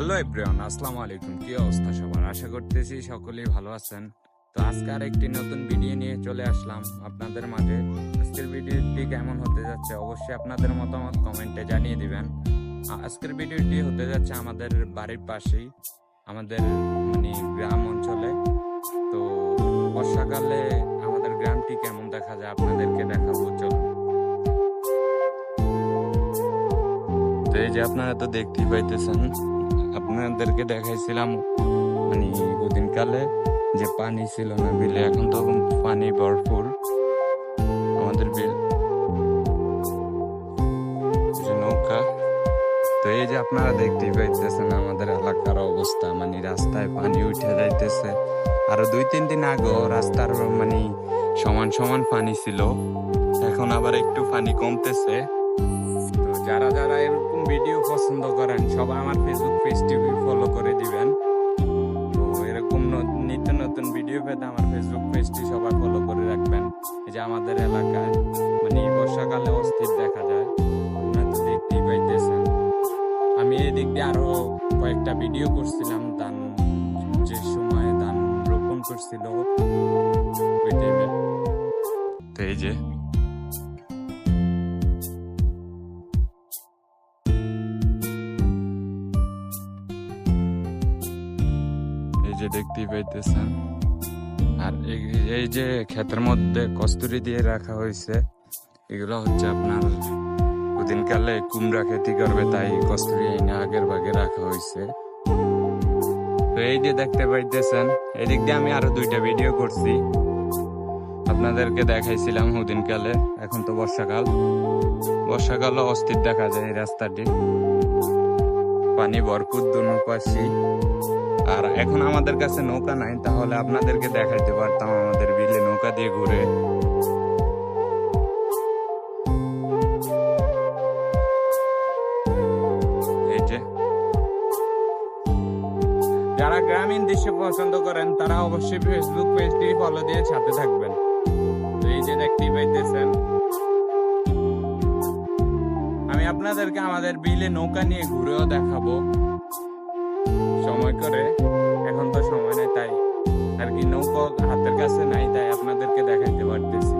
Hello everyone আসসালামু আলাইকুম কি অবস্থা সবার? আশা করতেছি সকলেই ভালো আছেন। তো আজকে আর একটি নতুন ভিডিও নিয়ে চলে আসলাম আপনাদের মাঝে। আজকের ভিডিওটি কেমন হতে যাচ্ছে অবশ্যই আপনাদের মতামত কমেন্টে জানিয়ে দিবেন। আজকের ভিডিওটি হতে যাচ্ছে আমাদের বাড়ির পাশেই, আমাদের মানে গ্রাম অঞ্চলে। তো বর্ষাকালে আমাদের গ্রামটি কেমন দেখা যায় আপনাদেরকে দেখাবো, চলুন। তো এই যে আপনারা তো দেখতেই পাইতেছেন আপনাদেরকে দেখাইছিলাম মানে ওদিন কালে যে পানি ছিল না বিলে, এখন তো পানি ভরপুর, আমাদের বিল। নৌকা, তো এই যে আপনারা দেখতেই পাইতেছেন আমাদের এলাকার অবস্থা মানে রাস্তায় পানি উঠে যাইতেছে। আরও দুই, তিন দিন আগেও রাস্তার মানে সমান সমান পানি ছিল, এখন আবার একটু পানি কমতেছে। যারা যারা এরকম ভিডিও পছন্দ করেন সবাই আমার ফেসবুক পেজটি ফলো করে দিবেন। তো এরকম নিত্য নতুন ভিডিও পেতে আমার ফেসবুক পেজটি সবাই ফলো করে রাখবেন। এই যে আমাদের এলাকায় মানে বর্ষাকালে অস্থির দেখা যায়, আপনারা তো দেখতেই পাইতেছেন। আমি এই দিক দিয়ে আরও কয়েকটা ভিডিও করছিলাম ধান যে সময় ধান রোপণ করছিল। ওই তো এই যে যে দেখতেই পাইতেছেন। আর এই- যে ক্ষেতের মধ্যে কস্তুরি দিয়ে রাখা হয়েছে এগুলো হচ্ছে আপনার ওদিনকালে কুমড়া খেতি করবে, তাই কস্তুরি এনে আগের ভাগে রাখা হয়েছে তো এই যে দেখতে পাইতেছেন, এদিক দিয়ে আমি আরও দুইটা ভিডিও করছি। আপনাদেরকে দেখাইছিলাম ওদিনকালে, এখন তো বর্ষাকাল। বর্ষাকালও অস্থির দেখা যায় এই রাস্তাটি। পানি ভরপুর, দুনো পাশি আর এখন আমাদের কাছে নৌকা নাই, তাহলে আপনাদেরকে দেখাইতে পারতাম আমাদের বিলে নৌকা দিয়ে ঘুরে। যারা গ্রামীণ দৃশ্য পছন্দ করেন, তারা অবশ্যই ফেসবুক পেজটি ফলো দিয়ে সাথে থাকবেন। এই যে দেখতেই পাইতেছেন। আমি আপনাদেরকে আমাদের বিলে নৌকা নিয়ে ঘুরেও দেখাবো। সময় করে। এখন তো সময় নেই, তাই আর কি নৌকো হাতের কাছে নাই, তাই আপনাদেরকে দেখাইতে পারতেছি।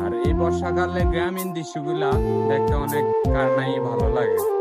আর এই বর্ষাকালে গ্রামীণ দৃশ্যগুলা দেখতে অনেক কারণাই ভালো লাগে।